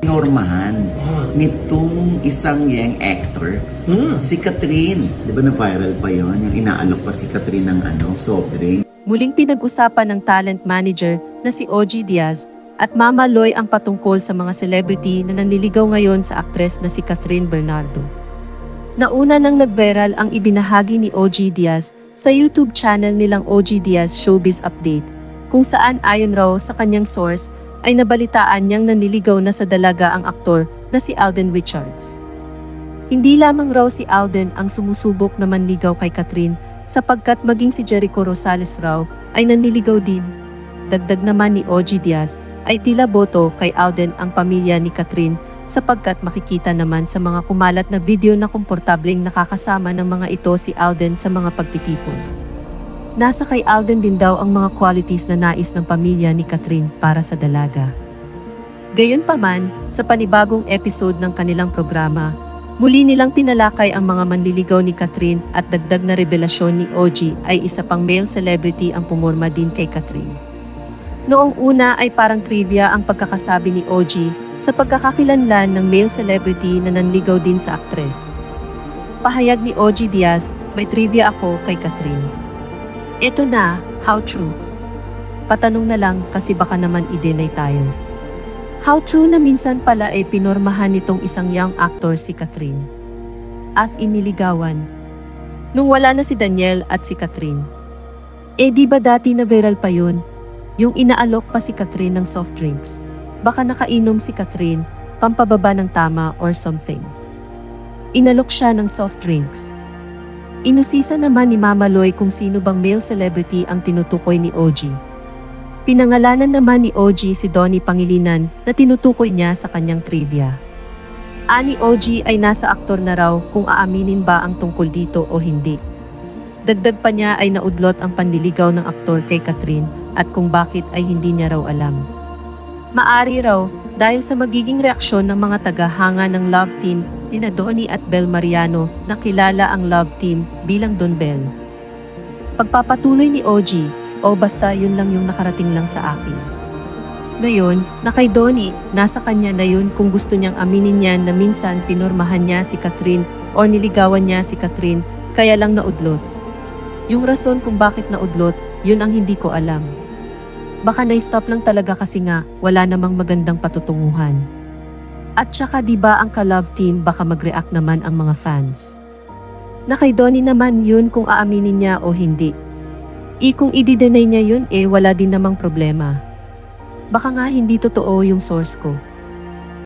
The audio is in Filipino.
normahan Ah. nitong isang young actor, Hmm. si Catherine. Di ba na-viral pa yon Yung inaalok pa si Catherine ng ano, soft drink. Muling pinag-usapan ng talent manager na si OG Diaz at Mama Loy ang patungkol sa mga celebrity na nanliligaw ngayon sa aktres na si Catherine Bernardo. Nauna nang nag-viral ang ibinahagi ni OG Diaz sa YouTube channel nilang OG Diaz Showbiz Update, kung saan ayon raw sa kanyang source ay nabalitaan niyang nanliligaw na sa dalaga ang aktor na si Alden Richards. Hindi lamang raw si Alden ang sumusubok na manligaw kay Catherine sapagkat maging si Jericho Rosales raw ay nanliligaw din. Dagdag naman ni OG Diaz ay tila boto kay Alden ang pamilya ni Catherine sapagkat makikita naman sa mga kumalat na video na komportableng nakakasama ng mga ito si Alden sa mga pagtitipon. Nasa kay Alden din daw ang mga qualities na nais ng pamilya ni Catherine para sa dalaga. Gayunpaman, sa panibagong episode ng kanilang programa, Muli nilang tinalakay ang mga manliligaw ni Catherine at dagdag na revelasyon ni OG ay isa pang male celebrity ang pumorma din kay Catherine. Noong una ay parang trivia ang pagkakasabi ni OG sa pagkakakilanlan ng male celebrity na nanligaw din sa aktres. Pahayag ni OG Diaz, may trivia ako kay Catherine. Ito na, how true? Patanong na lang kasi baka naman i-deny tayo. How true na minsan pala ay pinormahan nitong isang young actor si Catherine. As iniligawan. Nung wala na si Daniel at si Catherine. Eh di ba dati na viral pa yun? Yung inaalok pa si Catherine ng soft drinks. Baka nakainom si Catherine, pampababa ng tama or something. Inalok siya ng soft drinks. Inusisa naman ni Mama Loy kung sino bang male celebrity ang tinutukoy ni OG. Pinangalanan naman ni OG si Donnie Pangilinan na tinutukoy niya sa kanyang trivia. Ani OG ay nasa aktor na raw kung aaminin ba ang tungkol dito o hindi. Dagdag pa niya ay naudlot ang panliligaw ng aktor kay Catherine at kung bakit ay hindi niya raw alam. Maari raw dahil sa magiging reaksyon ng mga tagahanga ng love team ni na Donnie at Bel Mariano na kilala ang love team bilang Don Bell. Pagpapatuloy ni OG, o basta yun lang yung nakarating lang sa akin. Ngayon, na kay Donnie, nasa kanya na yun kung gusto niyang aminin niya na minsan pinormahan niya si Catherine or niligawan niya si Catherine, kaya lang naudlot. Yung rason kung bakit naudlot, yun ang hindi ko alam. Baka na-stop lang talaga kasi nga, wala namang magandang patutunguhan. At saka di ba ang ka-love team baka mag-react naman ang mga fans. Na kay Donnie naman yun kung aaminin niya o hindi. I kung i-deny niya yun eh wala din namang problema. Baka nga hindi totoo yung source ko.